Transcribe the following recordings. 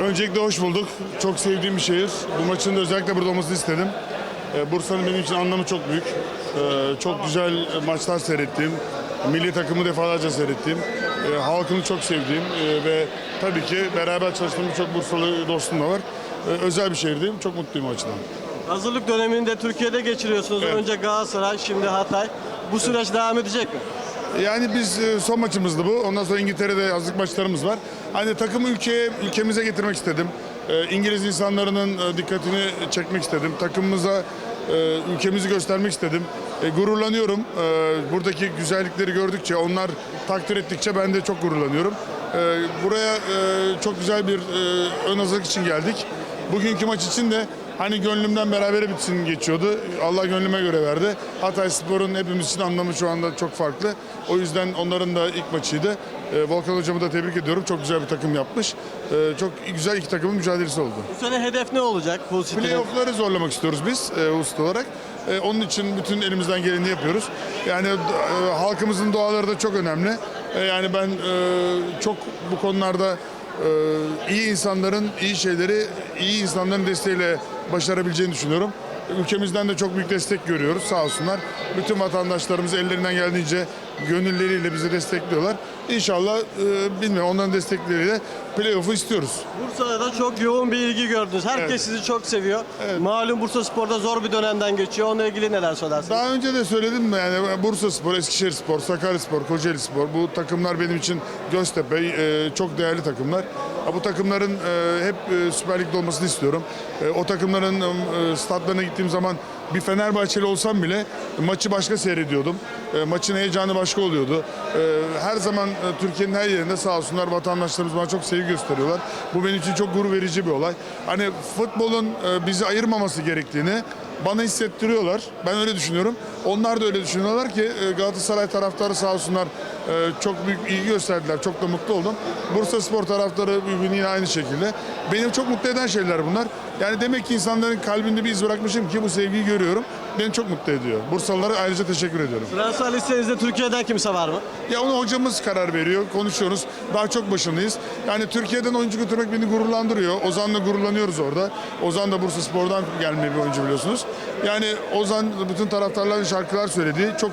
Öncelikle hoş bulduk. Çok sevdiğim bir şehir. Bu maçın da özellikle burada olmasını istedim. Ee, Bursa'nın benim için anlamı çok büyük. Ee, Çok güzel maçlar seyrettiğim, milli takımı defalarca seyrettiğim, e, halkını çok sevdiğim e, ve tabii ki beraber çalıştığım birçok Bursalı dostum da var. Ee, Özel bir şehirdeyim. Çok mutluyum o açıdan. Hazırlık döneminde Türkiye'de geçiriyorsunuz. Evet. Önce Galatasaray, şimdi Hatay. Bu süreç devam edecek mi? Yani biz e, son maçımızdı bu. Ondan sonra İngiltere'de hazırlık maçlarımız var. Hani takımı ülkeye, ülkemize getirmek istedim. E, İngiliz insanların e, dikkatini çekmek istedim. Takımımıza ülkemizi göstermek istedim. Gururlanıyorum. Buradaki güzellikleri gördükçe, onlar takdir ettikçe ben de çok gururlanıyorum. Buraya çok güzel bir ön hazırlık için geldik. Bugünkü maç için de hani gönlümden berabere bitsin geçiyordu. Allah gönlüme göre verdi. Hatay Spor'un hepimiz için anlamı şu anda çok farklı. O yüzden onların da ilk maçıydı. Ee, Volkan hocamı da tebrik ediyorum. Çok güzel bir takım yapmış. Ee, çok güzel iki takımın mücadelesi oldu. Bu sene hedef ne olacak? Playoff'ları zorlamak istiyoruz biz e, usta olarak. E, onun için bütün elimizden geleni yapıyoruz. Yani e, halkımızın duaları da çok önemli. E, yani ben e, çok bu konularda e, iyi insanların iyi şeyleri iyi insanların desteğiyle başarabileceğini düşünüyorum. Ülkemizden de çok büyük destek görüyoruz sağ olsunlar. Bütün vatandaşlarımız ellerinden geldiğince gönülleriyle bizi destekliyorlar. İnşallah e, bilmiyorum onların destekleriyle playoff'u istiyoruz. Bursa'da da çok yoğun bir ilgi gördünüz. Herkes Evet. sizi çok seviyor. Malum Bursa Spor'da zor bir dönemden geçiyor. Onunla ilgili neler söylersiniz? Daha önce de söyledim yani Bursa Spor, Eskişehir Spor, Sakarya Spor, Kocaeli Spor bu takımlar benim için Göztepe e, çok değerli takımlar. Bu takımların e, hep e, Süper Lig'de olmasını istiyorum. E, o takımların statlarına gittiğim zaman bir Fenerbahçeli olsam bile maçı başka seyrediyordum. Maçın heyecanı başka oluyordu. Her zaman Türkiye'nin her yerinde sağ olsunlar vatandaşlarımız bana çok sevgi gösteriyorlar. Bu benim için çok gurur verici bir olay. Hani futbolun bizi ayırmaması gerektiğini bana hissettiriyorlar. Ben öyle düşünüyorum. Onlar da öyle düşünüyorlar ki e, Galatasaray taraftarı sağ olsunlar e, çok büyük ilgi gösterdiler. Çok da mutlu oldum. Bursa Spor taraftarı yine aynı şekilde. Beni çok mutlu eden şeyler bunlar. Yani demek ki insanların kalbinde bir iz bırakmışım ki bu sevgiyi görüyorum. Beni çok mutlu ediyor. Bursalılara ayrıca teşekkür ediyorum. Transfer listenizde Türkiye'den kimse var mı? Ya onu hocamız karar veriyor, konuşuyoruz. Daha çok başındayız. Yani Türkiye'den oyuncu götürmek beni gururlandırıyor. Ozan'la gururlanıyoruz orada. Ozan da Bursa Spor'dan gelme bir oyuncu biliyorsunuz. Yani Ozan bütün taraftarların şarkılar söylediği çok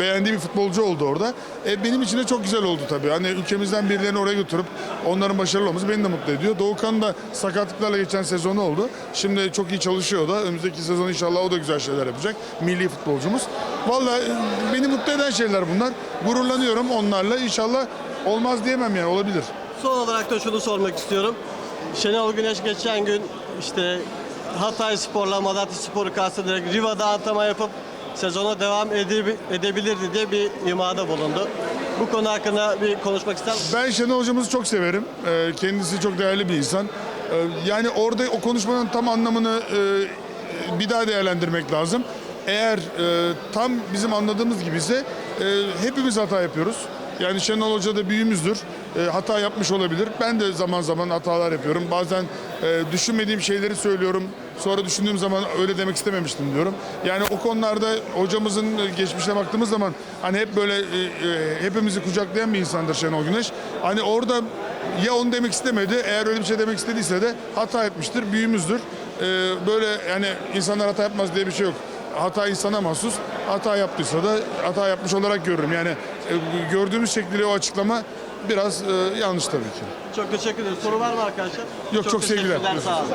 beğendiği bir futbolcu oldu orada. E, benim için de çok güzel oldu tabii. Hani ülkemizden birilerini oraya götürüp onların başarılı olması beni de mutlu ediyor. Doğukan da sakatlıklarla geçen sezonu oldu. Şimdi çok iyi çalışıyor da. Önümüzdeki sezon inşallah o da güzel şeyler yapacak. Milli futbolcumuz. Vallahi e, beni mutlu eden şeyler bunlar. Gururlanıyorum onlarla. İnşallah olmaz diyemem yani olabilir. Son olarak da şunu sormak istiyorum. Şenol Güneş geçen gün işte Hatay Spor'la Malatya Spor'u kastederek Riva'da antrenman yapıp sezona devam edebi- edebilirdi diye bir imada bulundu. Bu konu hakkında bir konuşmak ister misiniz? Ben Şenol hocamızı çok severim. Ee, kendisi çok değerli bir insan. Ee, yani orada o konuşmanın tam anlamını e, bir daha değerlendirmek lazım. Eğer e, tam bizim anladığımız gibi ise e, hepimiz hata yapıyoruz. Yani Şenol Hoca da büyüğümüzdür. E, hata yapmış olabilir. Ben de zaman zaman hatalar yapıyorum. Bazen e, düşünmediğim şeyleri söylüyorum. Sonra düşündüğüm zaman öyle demek istememiştim diyorum. Yani o konularda hocamızın geçmişine baktığımız zaman hani hep böyle e, e, hepimizi kucaklayan bir insandır Şenol Güneş. Hani orada ya onu demek istemedi. Eğer öyle bir şey demek istediyse de hata etmiştir. Büyüğümüzdür. E, böyle yani insanlar hata yapmaz diye bir şey yok. Hata insana mahsus. Hata yaptıysa da hata yapmış olarak görürüm. Yani e, gördüğümüz şekliyle o açıklama biraz e, yanlış tabii ki. Çok teşekkür ederim. Soru var mı arkadaşlar? Yok, çok sevgiler. teşekkürler, Sağ olun.